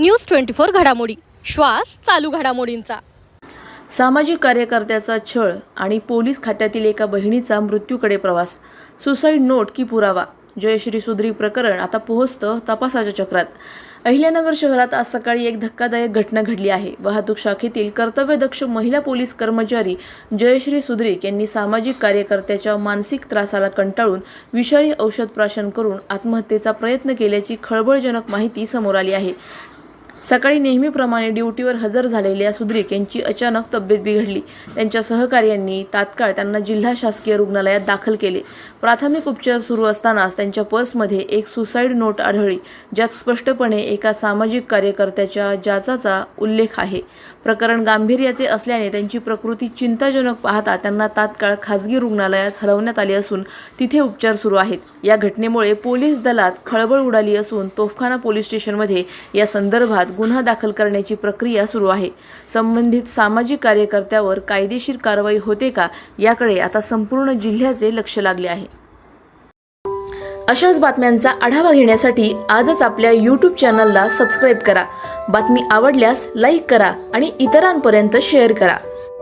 News twenty four घडामोडी. श्वास चालू घडामोडींचा. सामाजिक कार्यकर्त्याचा छळ आणि पोलीस खात्यातील एका बहिणीचा मृत्यूकडे प्रवास. सुसाईड नोट की पुरावा. जयश्री सुधरी प्रकरण आता पोहोचतं तपासाच्या चक्रात. अहिल्यानगर शहरात आज सकाळी एक धक्कादायक घटना घडली आहे. वाहतूक शाखेतील कर्तव्यदक्ष महिला पोलीस कर्मचारी जयश्री सुद्रिक यांनी सामाजिक कार्यकर्त्याच्या मानसिक त्रासाला कंटाळून विषारी औषध प्राशन करून आत्महत्येचा प्रयत्न केल्याची खळबळजनक माहिती समोर आली आहे. सकाळी नेहमीप्रमाणे ड्युटीवर हजर झालेल्या सुद्रिक यांची अचानक तब्येत बिघडली. त्यांच्या सहकार्यांनी तात्काळ त्यांना जिल्हा शासकीय रुग्णालयात दाखल केले. प्राथमिक उपचार सुरू असतानाच त्यांच्या पर्समध्ये एक सुसाईड नोट आढळली ज्यात स्पष्टपणे एका सामाजिक कार्यकर्त्याच्या जाचाचा उल्लेख आहे. प्रकरण गांभीर्याचे असल्याने त्यांची प्रकृती चिंताजनक पाहता त्यांना तात्काळ खासगी रुग्णालयात हलवण्यात आले असून तिथे उपचार सुरू आहेत. या घटनेमुळे पोलीस दलात खळबळ उडाली असून तोफखाना पोलीस स्टेशनमध्ये या संदर्भात गुन्हा दाखल करण्याची प्रक्रिया सुरू आहे. संबंधित सामाजिक कार्यकर्त्यावर कायदेशीर कारवाई होते का याकडे आता संपूर्ण जिल्ह्याचे लक्ष लागले आहे. अशाच बातम्यांचा आढावा घेण्यासाठी आजच आपल्या यूट्यूब चॅनलला सबस्क्राईब करा. बातमी आवडल्यास लाईक करा आणि इतरांपर्यंत शेअर करा.